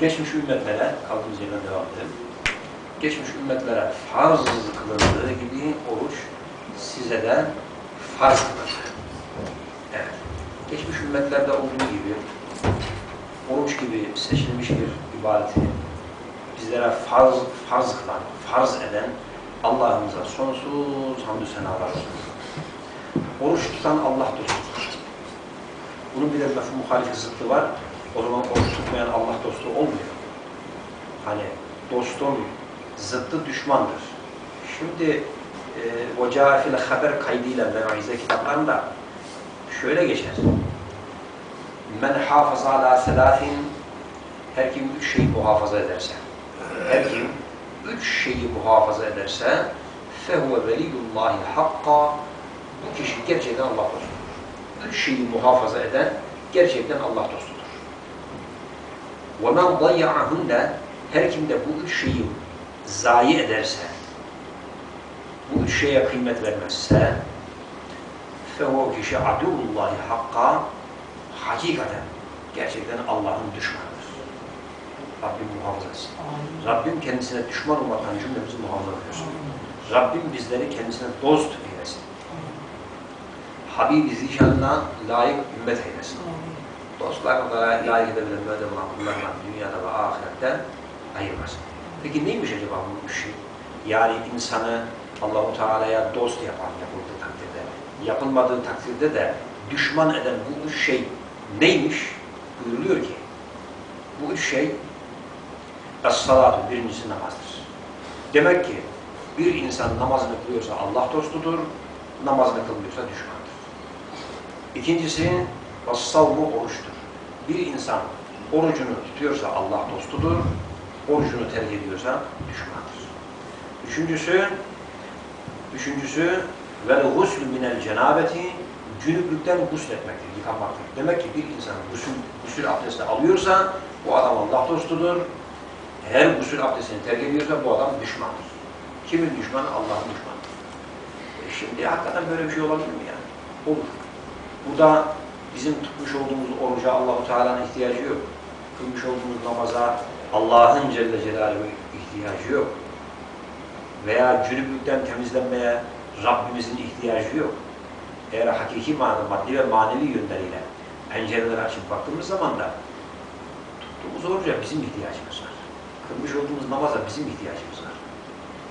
geçmiş ümmetlere, kaldığımız yerden devam edelim. Geçmiş ümmetlere farz kılındığı gibi oruç size de farz kılındı. Evet. Geçmiş ümmetlerde olduğu gibi oruç gibi seçilmiş bir ibadeti bizlere farz, farz kılan, farz eden Allah'ımıza sonsuz hamdü senalar olsun. Oruç tutan Allah dostudur. Bunun bir de mefhum muhalifi zıttı var. O zaman oruç tutmayan Allah dostu olmuyor. Hani dostun zıttı düşmandır. Şimdi وَجَاءَ فِي haber kaydıyla Mevaize kitaplarında şöyle geçer. Men hafıza ala selafin her kim üç şeyi muhafaza ederse her kim üç şeyi muhafaza ederse fehuve veliyullahi hakka bu kişi gerçekten Allah dostudur. Üç şeyi muhafaza eden gerçekten Allah dostudur. وَمَنْ ضَيَّعَهُنَّ her kim de bu üç şeyi zayi ederse bu üç şeye kıymet vermezse فَهُوَ kişi aduvullahi hakka hakikaten gerçekten Allah'ın düşmanıdır. Rabbim muhafaza etsin. Rabbim kendisine düşman olmaktan cümlemizi muhafaza ediyorsun. Rabbim bizleri kendisine dost eylesin. Habibi zişanına layık ümmet eylesin. Dostlarına layık edebilen böyle olan kullarına dünyada ve ahirette ayırmasın. Peki neymiş acaba bu şey? Yani insanı Allahu Teala'ya dost yapan yapıldığı takdirde, yapılmadığı takdirde de düşman eden bu üç şey neymiş? Buyuruluyor ki bu üç şey Es-salatu birincisi namazdır. Demek ki bir insan namazını kılıyorsa Allah dostudur, namazını kılmıyorsa düşmandır. İkincisi es-savmu oruçtur. Bir insan orucunu tutuyorsa Allah dostudur, orucunu terk ediyorsa düşmandır. Üçüncüsü üçüncüsü vel guslü minel cenabeti cünüplükten gusletmektir, yıkanmaktır. Demek ki bir insan gusül, gusül abdesti alıyorsa bu adam Allah dostudur, her gusül abdestini terk ediyorsa bu adam düşmandır. Kimin düşmanı? Allah'ın düşmanı. E şimdi hakikaten böyle bir şey olabilir mi yani? Olur. Burada bizim tutmuş olduğumuz oruca Allahu Teala'nın ihtiyacı yok. Kılmış olduğumuz namaza Allah'ın Celle Celaluhu ihtiyacı yok. Veya cünüplükten temizlenmeye Rabbimizin ihtiyacı yok. Eğer hakiki manada, maddi ve manevi yönleriyle pencereleri açıp baktığımız zaman da tuttuğumuz oruca bizim ihtiyacımız var kılmış olduğumuz namaza bizim ihtiyacımız var.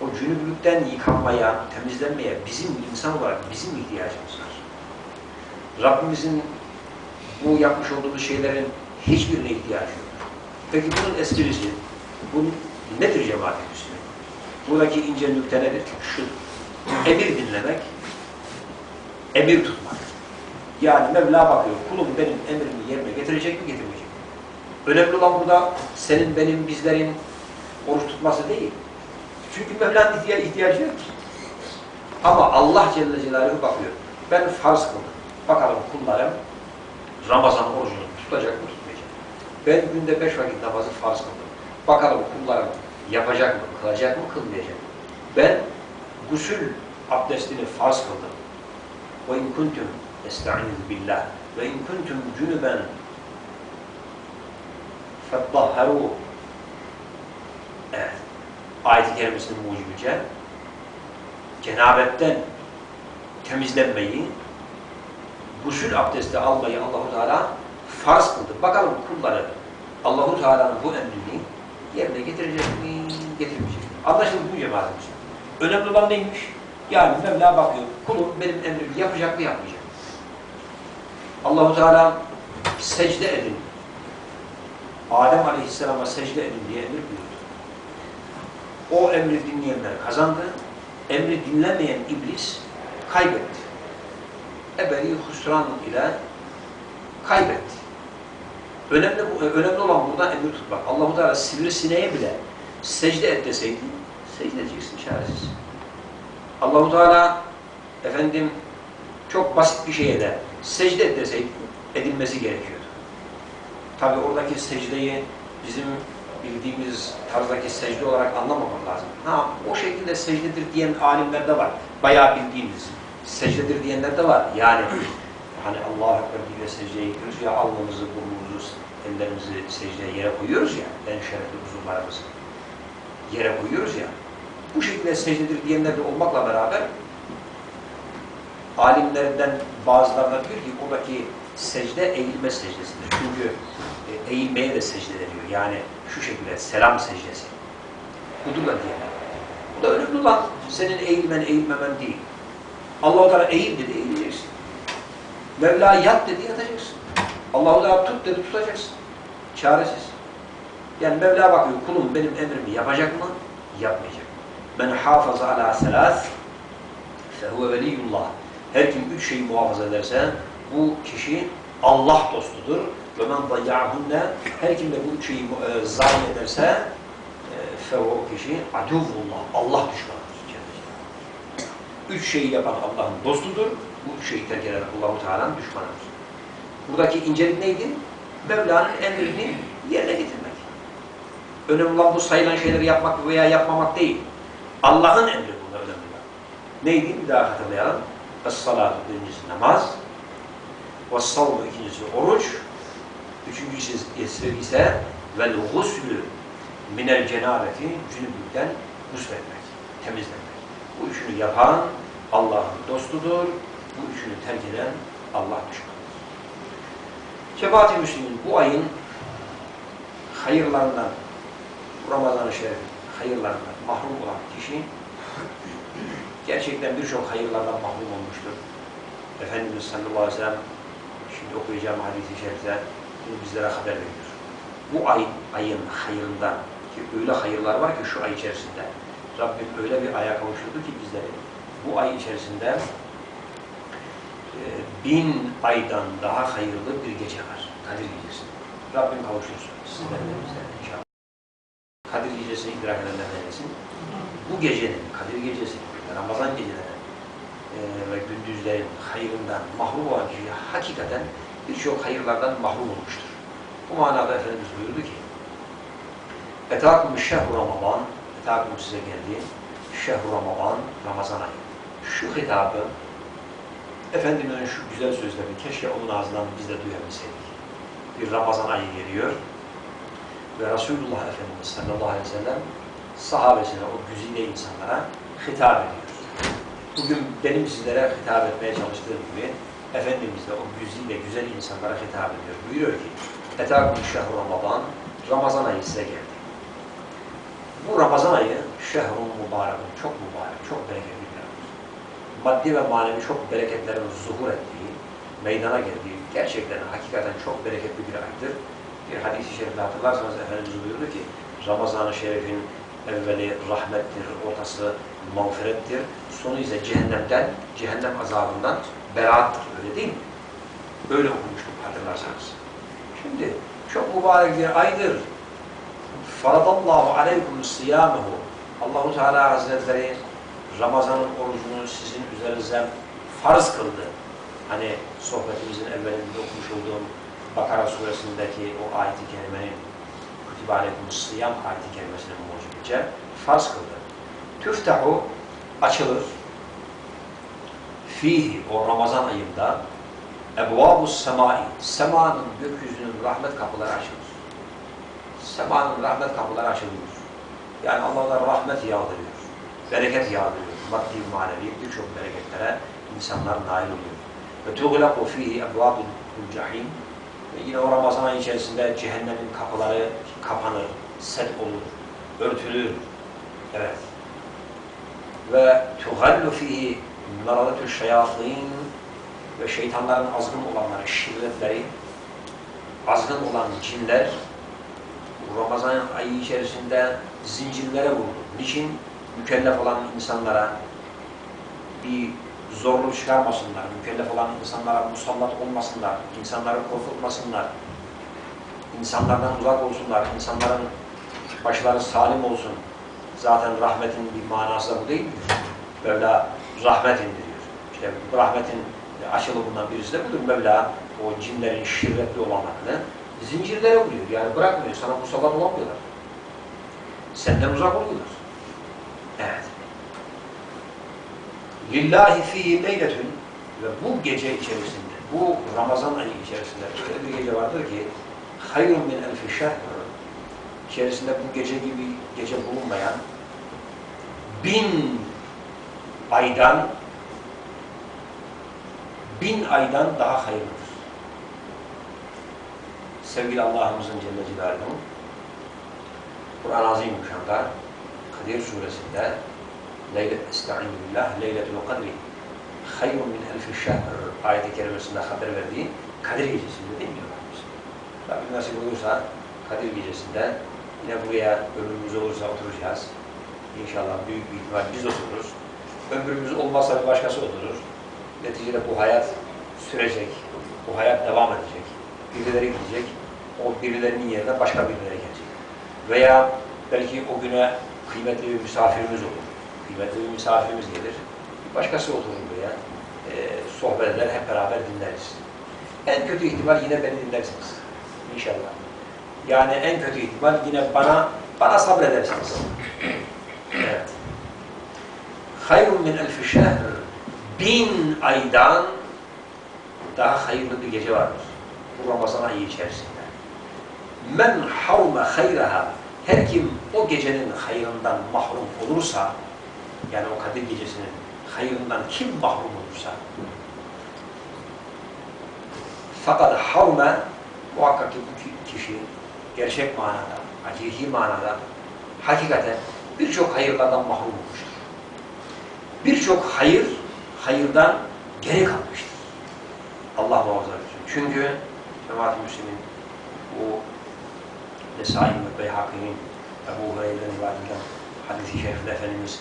O cünüplükten yıkanmaya, temizlenmeye bizim insan olarak bizim ihtiyacımız var. Rabbimizin bu yapmış olduğumuz şeylerin hiçbirine ihtiyacı yok. Peki bunun esprisi, bu nedir cemaat-i Müslüman? Buradaki ince nükte nedir? Şu, emir dinlemek, emir tutmak. Yani Mevla bakıyor, kulum benim emrimi yerine getirecek mi, getirmeyecek mi? Önemli olan burada senin, benim, bizlerin oruç tutması değil. Çünkü Mevla'nın ihtiyacı yok ki. Ama Allah Celle Celaluhu bakıyor. Ben farz kıldım. Bakalım kullarım Ramazan orucunu tutacak mı tutmayacak mı? Ben günde beş vakit namazı farz kıldım. Bakalım kullarım yapacak mı, kılacak mı, kılmayacak mı? Ben gusül abdestini farz kıldım. Ve in kuntum esta'iniz billah ve in kuntum cünüben fettahharu Ayet-i kerimesinin mucibince cenabetten temizlenmeyi gusül abdesti almayı Allahu Teala farz kıldı. Bakalım kulları Allahu Teala'nın bu emrini yerine getirecek mi, getirmeyecek mi? Anlaşıldı bu cemaatimiz. Önemli olan neymiş? Yani Mevla bakıyor. Kulum benim emrimi yapacak mı, yapmayacak mı? Allahu Teala secde edin. Adem Aleyhisselam'a secde edin diye emir buyurdu. O emri dinleyenler kazandı. Emri dinlemeyen iblis kaybetti. Ebedi husran ile kaybetti. Önemli, önemli olan burada emir tutmak. Allah-u Teala sivrisineğe bile secde et deseydi, secde edeceksin çaresiz. Allah-u Teala efendim çok basit bir şeye de secde et deseydi edilmesi gerekiyordu. Tabi oradaki secdeyi bizim bildiğimiz tarzdaki secde olarak anlamamak lazım. Ha, o şekilde secdedir diyen alimler de var. Bayağı bildiğimiz secdedir diyenler de var. Yani hani Allahu Ekber diye secdeye gidiyoruz ya alnımızı, burnumuzu, ellerimizi secdeye yere koyuyoruz ya en şerefli uzuvlarımızı yere koyuyoruz ya bu şekilde secdedir diyenler de olmakla beraber alimlerden bazıları da diyor ki oradaki secde eğilme secdesidir. Çünkü e, eğilmeye de secde deniyor. Yani şu şekilde selam secdesi. Budur da diyenler. Bu da önemli olan senin eğilmen eğilmemen değil. Allah-u Teala eğil dedi eğileceksin. Mevla yat dedi yatacaksın. Allah-u Teala tut dedi tutacaksın. Çaresiz. Yani Mevla bakıyor kulum benim emrimi yapacak mı? Yapmayacak. Men hafaza ala selas fehuve veliyullah. Her kim üç şeyi muhafaza ederse bu kişi Allah dostudur. Ve men dayya'hunne her kim de bu üç şeyi e, zayi ederse e, fehuve o kişi aduvullah. Allah düşmanıdır. Üç şeyi yapan Allah'ın dostudur. Bu üç şeyi terk eden Allah-u Teala'nın düşmanıdır. Buradaki incelik neydi? Mevla'nın emrini yerine getirmek. Önemli olan bu sayılan şeyleri yapmak veya yapmamak değil. Allah'ın emri burada önemli olan. Neydi? Bir daha hatırlayalım. Es-salatu birincisi namaz. Ve-savmu ikincisi oruç. Üçüncüsü ise, ise vel guslü minel cenabeti cünübükten gusletmek, temizlemek. Bu üçünü yapan Allah'ın dostudur. Bu üçünü terk eden Allah düşmanıdır. Cemaat-i Müslümin bu ayın hayırlarından, Ramazan-ı Şerif hayırlarından mahrum olan kişi gerçekten birçok hayırlardan mahrum olmuştur. Efendimiz sallallahu aleyhi ve sellem şimdi okuyacağım hadis-i şerifte bunu bizlere haber veriyor. Bu ay, ayın hayırından ki öyle hayırlar var ki şu ay içerisinde Rabbim öyle bir aya kavuşturdu ki bizleri bu ay içerisinde e, bin aydan daha hayırlı bir gece var. Kadir Gecesi. Rabbim kavuştursun. Sizlerle bizlerle inşallah. Kadir Gecesi'ni idrak edenler eylesin. Bu gecenin, Kadir Gecesi, Ramazan geceleri e, ve gündüzlerin hayırından mahrum olan kişi hakikaten birçok hayırlardan mahrum olmuştur. Bu manada Efendimiz buyurdu ki Etâkum şehru Ramazan Etâkum size geldi şehru Ramazan Ramazan ayı. Şu hitabı Efendimiz'in şu güzel sözlerini keşke onun ağzından biz de duyabilseydik. Bir Ramazan ayı geliyor ve Resulullah Efendimiz sallallahu aleyhi ve sellem sahabesine, o güzide insanlara hitap ediyor. Bugün benim sizlere hitap etmeye çalıştığım gibi Efendimiz de o güzide, güzel insanlara hitap ediyor. Buyuruyor ki Etâkum şehru Ramazan Ramazan ayı size geldi. Bu Ramazan ayı şehrun mübarekun, çok mübarek, çok bereketli bir aydır. Maddi ve manevi çok bereketlerin zuhur ettiği, meydana geldiği, gerçekten hakikaten çok bereketli bir aydır. Bir hadis-i şerifte hatırlarsanız Efendimiz buyurdu ki Ramazan-ı Şerif'in evveli rahmettir, ortası mağfirettir, sonu ise cehennemden, cehennem azabından beraattır. Öyle değil mi? Öyle okumuştuk hatırlarsanız. Şimdi çok mübarek bir aydır. Faradallahu aleykum siyamehu. Allahu Teala Hazretleri Ramazan'ın orucunu sizin üzerinizden farz kıldı. Hani sohbetimizin evvelinde okumuş olduğum Bakara suresindeki o ayet-i kerimenin Kutibe aleykum siyam ayet-i kerimesinin mucibince farz kıldı. Tüftahu açılır. Fihi o Ramazan ayında ebvabu semai semanın gökyüzünün rahmet kapıları açılır. Semanın rahmet kapıları açılıyor. Yani Allah'dan rahmet yağdırıyor. Bereket yağdırıyor. Maddi manevi birçok bereketlere insanlar nail oluyor. Ve tuğlaku fihi ebvabul cahim ve yine o Ramazan ayı içerisinde cehennemin kapıları kapanır, set olur, örtülür. Evet. Ve tuhallu fihi meradatü şeyatîn ve şeytanların azgın olanları, şirretleri, azgın olan cinler Ramazan ayı içerisinde zincirlere vurdu. Niçin? Mükellef olan insanlara bir zorluk çıkarmasınlar, mükellef olan insanlara musallat olmasınlar, insanları korkutmasınlar, insanlardan uzak olsunlar, insanların başları salim olsun. Zaten rahmetin bir manası da bu değil? Mevla rahmet indiriyor. İşte rahmetin açılımından birisi de budur. Mevla o cinlerin şirretli olanlarını zincirlere vuruyor. Yani bırakmıyor. Sana musallat olamıyorlar. Senden uzak oluyorlar. Evet. Lillahi fihi leyletün ve bu gece içerisinde, bu Ramazan ayı içerisinde öyle bir gece vardır ki hayrun min elfi şehr içerisinde bu gece gibi gece bulunmayan bin aydan bin aydan daha hayırlıdır. Sevgili Allah'ımızın Celle Celaluhu Kur'an-ı Azimüşşan'da Kadir suresinde Estaizu billah Leyletul Kadri hayrun min elfi şehr ayeti kerimesinde haber verdiği Kadir gecesinde değil mi? Rabbim nasip olursa Kadir gecesinde yine buraya ömrümüz olursa oturacağız. İnşallah büyük bir ihtimal biz otururuz. Ömrümüz olmazsa bir başkası oturur. Neticede bu hayat sürecek. Bu hayat devam edecek. Birileri gidecek. O birilerinin yerine başka birileri gelecek. Veya belki o güne kıymetli bir misafirimiz olur. Kıymetli bir misafirimiz gelir. Başkası oturur buraya. Ee, sohbet eder, hep beraber dinleriz. En kötü ihtimal yine beni dinlersiniz. İnşallah. Yani en kötü ihtimal yine bana bana sabredersiniz. Evet. Hayrun min elfi şehr bin aydan daha hayırlı bir gece vardır. Bu Ramazan ayı içerisinde. Men harme hayraha her kim o gecenin hayrından mahrum olursa yani o Kadir gecesinin hayrından kim mahrum olursa fakat harme muhakkak ki bu kişi gerçek manada, hakiki manada hakikaten birçok hayırlardan mahrum olmuştur. Birçok hayır, hayırdan geri kalmıştır. Allah muhafaza. Çünkü Cemaat-i Müslümin bu Nesai ve Beyhaki'nin Ebu Hureyre'nin rivayet edilen hadis-i şerifinde Efendimiz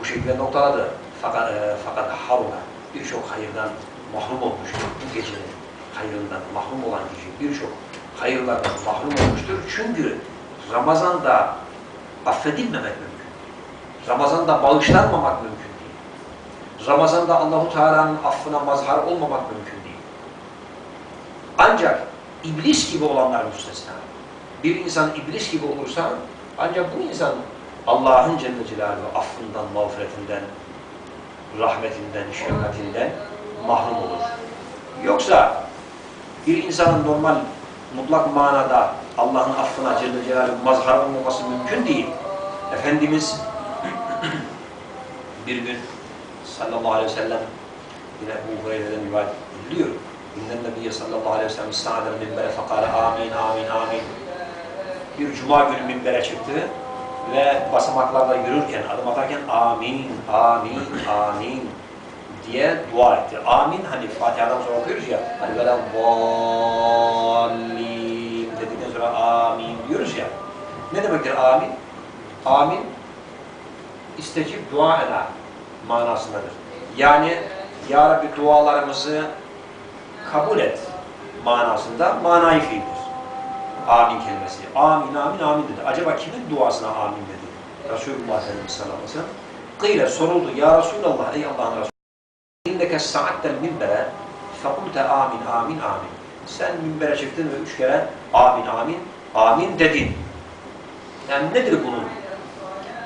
bu şekilde noktaladı. Fakat, e, fakat haruna birçok hayırdan mahrum olmuştur. Bu gecenin hayrından mahrum olan kişi birçok hayırlardan mahrum olmuştur. Çünkü Ramazan'da affedilmemek mümkün. Ramazan'da bağışlanmamak mümkün değil. Ramazan'da Allahu Teala'nın affına mazhar olmamak mümkün değil. Ancak iblis gibi olanlar müstesna. Bir insan iblis gibi olursa ancak bu insan Allah'ın Celle affından, mağfiretinden, rahmetinden, şefkatinden mahrum olur. Yoksa bir insanın normal, mutlak manada Allah'ın affına Celle Celaluhu mazhar olmaması mümkün değil. Efendimiz bir gün sallallahu aleyhi ve sellem yine bu Hureyre'den rivayet ediliyor. İnnen Nebiye sallallahu aleyhi ve sellem sa'adel minbere fekale amin amin amin. Bir cuma günü minbere çıktı ve basamaklarda yürürken, adım atarken amin, amin, amin diye dua etti. Amin hani Fatiha'dan sonra okuyoruz ya hani böyle vallim dedikten sonra amin diyoruz ya. Ne demektir amin? Amin istecip dua ela manasındadır. Yani Ya Rabbi dualarımızı kabul et manasında manayı fiildir. Amin kelimesi. Amin, amin, amin dedi. Acaba kimin duasına amin dedi? Resulullah sallallahu aleyhi ve sellem. Kıyle soruldu. Ya Resulallah ey Allah'ın Resulü. İnneke sa'attel minbere fekulte amin, amin, amin. Sen minbere çıktın ve üç kere amin, amin, amin dedin. Yani nedir bunun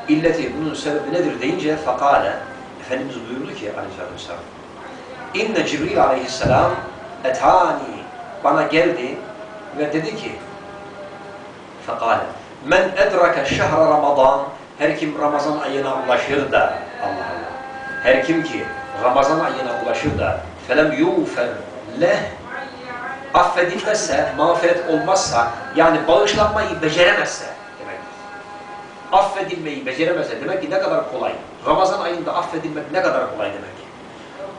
illeti, bunun sebebi nedir deyince fakale Efendimiz buyurdu ki aleyhissalatü vesselam İnne Cibril aleyhisselam etani bana geldi ve dedi ki fekale men edrake şehre Ramazan her kim Ramazan ayına ulaşır da Allah Allah her kim ki Ramazan ayına ulaşır da felem yufer leh affedilmezse, mağfiret olmazsa yani bağışlanmayı beceremezse demektir. Affedilmeyi beceremezse demek ki ne kadar kolay. Ramazan ayında affedilmek ne kadar kolay demek ki.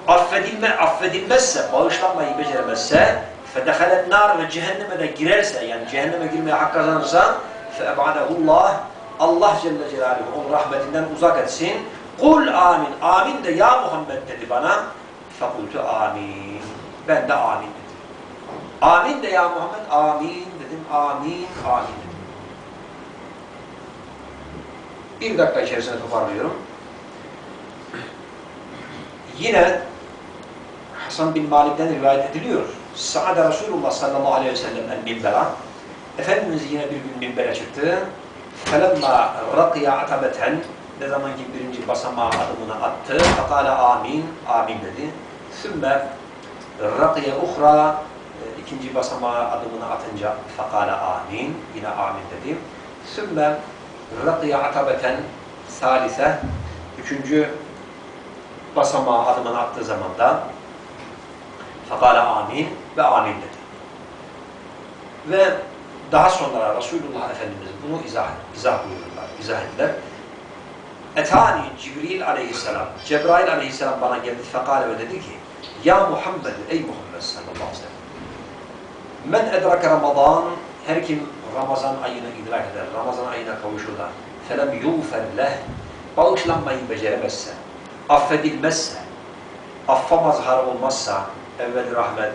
Affedilme, affedilmezse, bağışlanmayı beceremezse فَدَخَلَ nar ve cehenneme de girerse yani cehenneme girmeye hak kazanırsa فَاَبْعَدَهُ اللّٰهِ Allah Celle Celaluhu onu rahmetinden uzak etsin. Kul amin. Amin de ya Muhammed dedi bana. Fekultu amin. Ben de amin dedim. Amin de ya Muhammed. Amin dedim. Amin. Amin dedim. Bir dakika içerisinde toparlıyorum. Yine Hasan bin Malik'ten rivayet ediliyor. Sa'ada Resulullah sallallahu aleyhi ve sellem el minbera. Efendimiz yine bir gün minbere çıktı. Felemma rakiya atabeten ne zaman ki birinci basamağa adımını attı. Fakale amin, amin dedi. Rakiye uhra e, ikinci basamağa adımını atınca fekale amin. Yine amin dedim. Sümme rakiye atabeten salise üçüncü basamağa adımını attığı zaman da fekale amin ve amin dedi. Ve daha sonra Resulullah Efendimiz bunu izah, izah buyurdular, izah ettiler. Etani Cibril aleyhisselam, Cebrail aleyhisselam bana geldi fekale ve dedi ki Ya Muhammed, ey Muhammed sallallahu aleyhi ve sellem Men edrake Ramazan, her kim Ramazan ayını idrak eder, Ramazan ayına kavuşur da felem yuğfer leh, bağışlanmayı beceremezse, affedilmezse, affa mazhar olmazsa, evvel rahmet,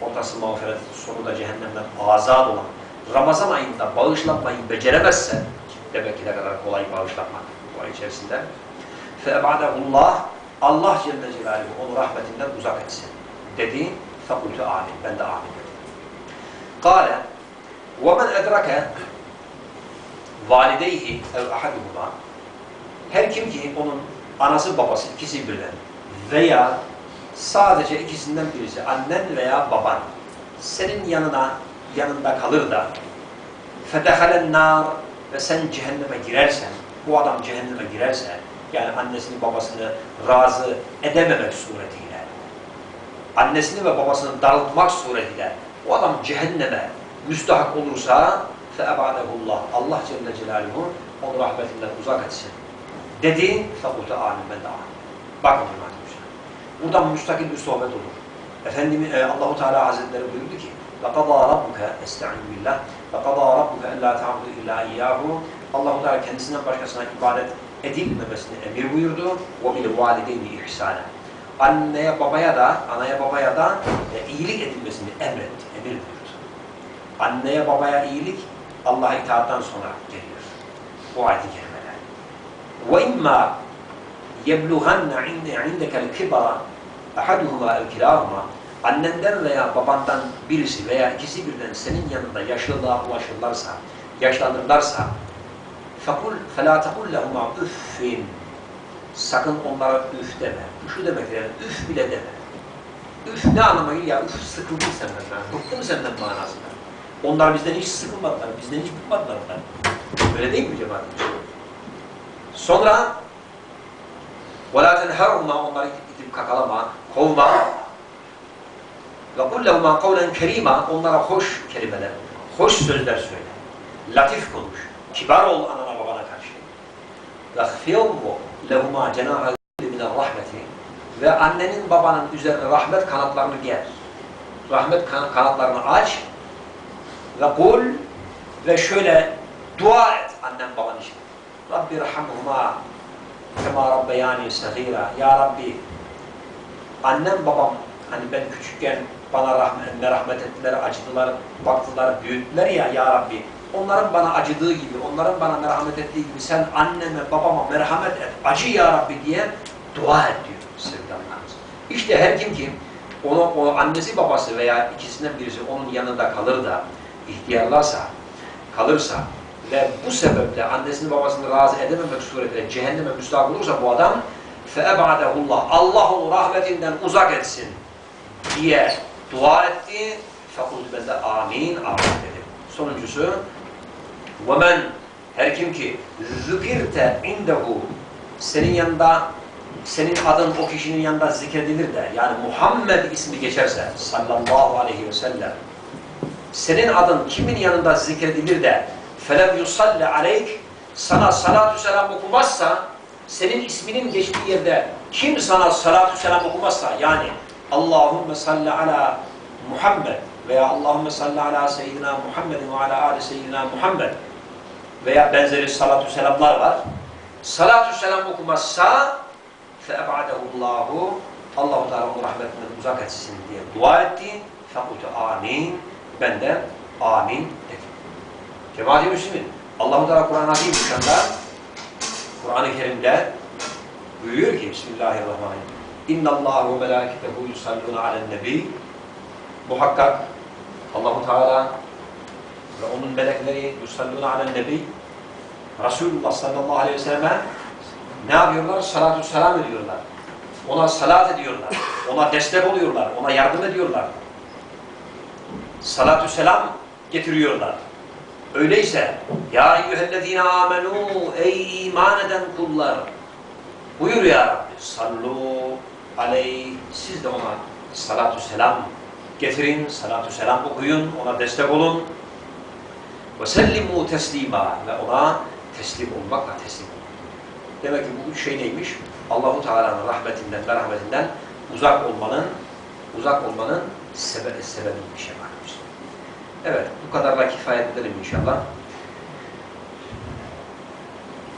ortası mağfiret, sonu da cehennemden azad olan Ramazan ayında bağışlanmayı beceremezse, demek ki ne kadar kolay bağışlanmak bu ay içerisinde, فَاَبْعَدَهُ Allah Celle Celaluhu onu rahmetinden uzak etsin. Dedi, فَقُلْتُ amin. Ben de amin dedim. قَالَ وَمَنْ اَدْرَكَ valideyhi ev ahaduhuma her kim ki onun anası babası ikisi birden veya sadece ikisinden birisi annen veya baban senin yanına yanında kalır da fedehalen nar ve sen cehenneme girersen bu adam cehenneme girerse yani annesini babasını razı edememek suretiyle annesini ve babasını darıltmak suretiyle o adam cehenneme müstahak olursa feebadehullah Allah Celle Celaluhu onu rahmetinden uzak etsin. Dedi fekulte amin ben de amin. Bakın arkadaşlar. Buradan müstakil bir sohbet olur. Efendimiz e, Allahu Teala Hazretleri buyurdu ki: "Ve qada rabbuke estaizu billah ve qada rabbuke en la ta'budu illa iyyahu." Allahu Teala kendisinden başkasına ibadet edilmemesini emir buyurdu. "Ve bil valideyni ihsana." Anneye babaya da, anaya babaya da e, iyilik edilmesini emretti, emir buyurdu. Anneye babaya iyilik Allah'a itaattan sonra geliyor. Bu ayet-i kerimeler وَاِمَّا يَبْلُغَنَّ عِنْدَكَ الْكِبَرَ اَحَدُهُمَا اَوْكِلَاهُمَا Annenden veya babandan birisi veya ikisi birden senin yanında yaşlılığa ulaşırlarsa, yaşlanırlarsa فَقُلْ فَلَا تَقُلْ لَهُمَا اُفِّنْ Sakın onlara üf deme. Bu şu demek yani üf bile deme. Üf ne anlama geliyor ya? Üf sıkıldım senden ben. Bıktım senden manasında. Onlar bizden hiç sıkılmadılar, bizden hiç bıkmadılar. Öyle değil mi cemaat? Sonra وَلَا تَنْهَرُمَا Onları itip kakalama, kovma. وَقُلْ لَهُمَا قَوْلًا كَرِيمًا Onlara hoş kelimeler, hoş sözler söyle. Latif konuş. Kibar ol anana babana karşı. وَخْفِيَوْمُ لَهُمَا جَنَاهَ مِنَ الرَّحْمَةِ Ve annenin babanın üzerine rahmet kanatlarını ger. Rahmet kan kanatlarını aç ve kul ve şöyle dua et annem baban için. Rabbi rahamhuma kema rabbeyani sagira. Ya Rabbi annem babam hani ben küçükken bana rahmet, merhamet ettiler, acıdılar, baktılar, büyüttüler ya Ya Rabbi. Onların bana acıdığı gibi, onların bana merhamet ettiği gibi sen anneme, babama merhamet et, acı Ya Rabbi diye dua et diyor sevgili Allah'ımız. İşte her kim ki onu, o annesi babası veya ikisinden birisi onun yanında kalır da ihtiyarlarsa, kalırsa ve bu sebeple annesini babasını razı edememek suretiyle cehenneme müstahak olursa bu adam فَاَبْعَدَهُ اللّٰهِ Allah onu rahmetinden uzak etsin diye dua etti. فَقُلْ ben de amin, amin dedim. Sonuncusu وَمَنْ her kim ki zükirte indehu senin yanında senin adın o kişinin yanında zikredilir de yani Muhammed ismi geçerse sallallahu aleyhi ve sellem senin adın kimin yanında zikredilir de felem yusalli aleyk sana salatü selam okumazsa senin isminin geçtiği yerde kim sana salatü selam okumazsa yani Allahümme salli ala Muhammed veya Allahümme salli ala seyyidina Muhammed ve ala ali seyyidina Muhammed veya benzeri salatü selamlar var. Salatü selam okumazsa feebadehullahu Allah-u Teala onu rahmetinden uzak etsin diye dua etti. Fekutu amin. Ben de amin dedim. Cemaat-i Müslümin, Allah-u Teala Kur'an-ı Azim Kur'an-ı Kerim'de buyuruyor ki Bismillahirrahmanirrahim. İnna Allah ve melâketehu yusallûne alen nebi. Muhakkak Allah-u Teala ve onun melekleri yusallûne alen nebi. Resulullah sallallahu aleyhi ve selleme ne yapıyorlar? Salatü selam ediyorlar. Ona salat ediyorlar. Ona destek oluyorlar. Ona yardım ediyorlar. Salatü selam getiriyorlar. Öyleyse ya eyyühellezine amenu ey iman eden kullar buyur ya Rabbi sallu aleyh siz de ona salatü selam getirin, salatü selam okuyun, ona destek olun. Ve sellimu teslima ve ona teslim olmakla teslim olun. Demek ki bu üç şey neymiş? Allahu Teala'nın rahmetinden ve rahmetinden uzak olmanın uzak olmanın sebe sebebiymiş efendim. Evet, bu kadarla kifayet edelim inşallah.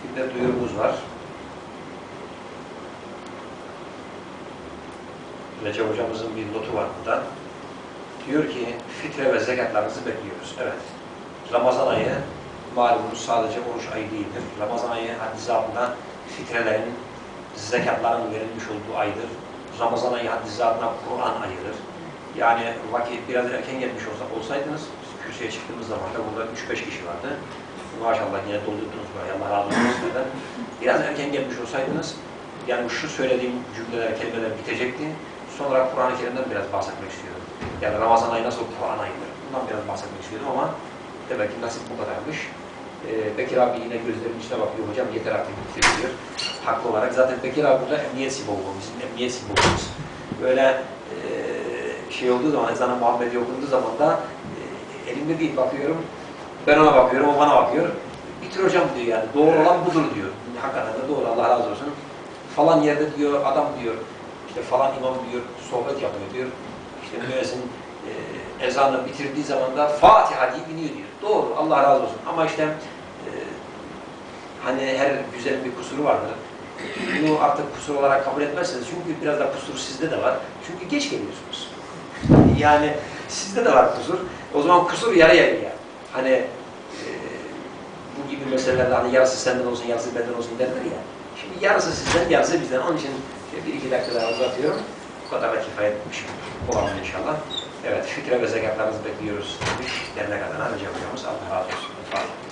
Bir de duyurumuz var. Recep hocamızın bir notu var burada. Diyor ki fitre ve zekatlarınızı bekliyoruz. Evet. Ramazan ayı malumunuz sadece oruç ayı değildir. Ramazan ayı haddi zatında fitrelerin, zekatların verilmiş olduğu aydır. Ramazan ayı haddi zatına Kur'an ayıdır. Yani vakit biraz erken gelmiş olsa, olsaydınız kürsüye çıktığımız zaman da burada 3-5 kişi vardı. Maşallah yine doldurdunuz burayı. Allah razı olsun sizlerden. Biraz erken gelmiş olsaydınız yani şu söylediğim cümleler, kelimeler bitecekti. Sonra Kur'an-ı Kerim'den biraz bahsetmek istiyorum. Yani Ramazan ayı nasıl Kur'an ayıdır? Bundan biraz bahsetmek istiyorum ama demek ki nasip bu kadarmış. Ee, Bekir abi yine gözlerinin içine bakıyor. Hocam yeter artık bitir. Haklı olarak. Zaten Bekir abi burada emniyet siboğu. Bizim emniyet siboğumuz. Böyle e, şey olduğu zaman, ezan-ı Muhammedi okunduğu zaman da e, elimde değil bakıyorum. Ben ona bakıyorum, o bana bakıyor. Bitir hocam diyor yani. Doğru olan budur diyor. Hakikaten de doğru. Allah razı olsun. Falan yerde diyor, adam diyor, işte falan imam diyor, sohbet yapıyor diyor. İşte müezzin e, ezanı bitirdiği zaman da Fatiha diye biniyor diyor. Doğru, Allah razı olsun. Ama işte e, hani her güzelin bir kusuru vardır. Bunu artık kusur olarak kabul etmezseniz çünkü biraz da kusur sizde de var. Çünkü geç geliyorsunuz. Yani sizde de var kusur. O zaman kusur yarı yarıya. Hani e, bu gibi meselelerde hani yarısı senden olsun, yarısı benden olsun derler ya. Şimdi yarısı sizden, yarısı bizden. Onun için bir iki dakika daha uzatıyorum. Bu kadar da kifayet etmiş olalım inşallah. Evet, fikre ve zekatlarınızı bekliyoruz. Dernek adına Recep hocamız Allah razı olsun. Fatiha.